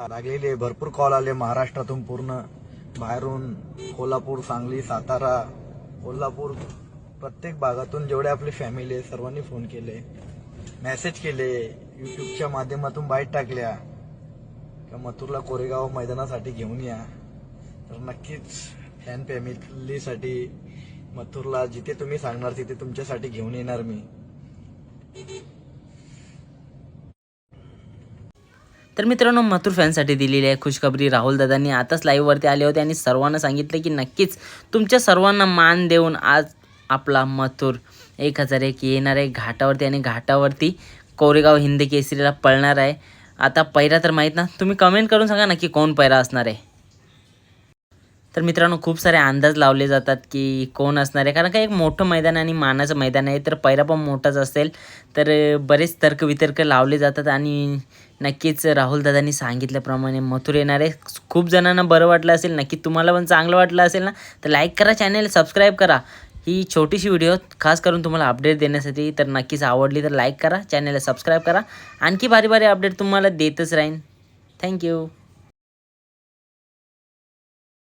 लागलेले भरपूर कॉल आले महाराष्ट्रातून पूर्ण. बाहेरून कोल्हापूर सांगली सातारा कोल्हापूर प्रत्येक भागातून जेवढे आपली फॅमिली आहे सर्वांनी फोन केले. मेसेज केले. युट्यूबच्या माध्यमातून बाईट टाकल्या. का मथुरला कोरेगाव मैदानासाठी घेऊन या. तर नक्कीच फॅन फॅमिलीसाठी मथुरला जिथे तुम्ही सांगणार तिथे तुमच्यासाठी घेऊन येणार मी. तर मित्रांनो मथुर फॅनसाठी दिलेली आहे खुशखबरी. राहुल दादांनी आताच लाईव्हवरती आले होते आणि सर्वांना सांगितलं की नक्कीच तुमच्या सर्वांना मान देऊन आज आपला मथुर एक हजार एक येणार आहे घाटावरती आणि घाटावरती कोरेगाव हिंदी केसरीला पळणार आहे. आता पहिरा तर माहीत ना तुम्ही कमेंट करून सांगा नक्की कोण पहिरा असणार आहे. तर मित्रांनो खूप सारे अंदाज लावले जातात की कोण असणार आहे. कारण का एक मोठं मैदान आणि मानाचं मैदान आहे. तर पैरा पण मोठाच असेल. तर बरेच तर्कवितर्क लावले जातात आणि नक्कीच राहुल दादांनी सांगितल्याप्रमाणे मथुर येणार आहे. खूप जणांना बरं वाटलं असेल. नक्की तुम्हाला पण चांगलं वाटलं असेल ना? तर लाईक करा चॅनल सबस्क्राईब करा. ही छोटीशी व्हिडिओ खास करून तुम्हाला अपडेट देण्यासाठी. तर नक्कीच आवडली तर लाईक करा चॅनलला सबस्क्राईब करा. आणखी भारी भारी अपडेट तुम्हाला देतच राहीन. थँक्यू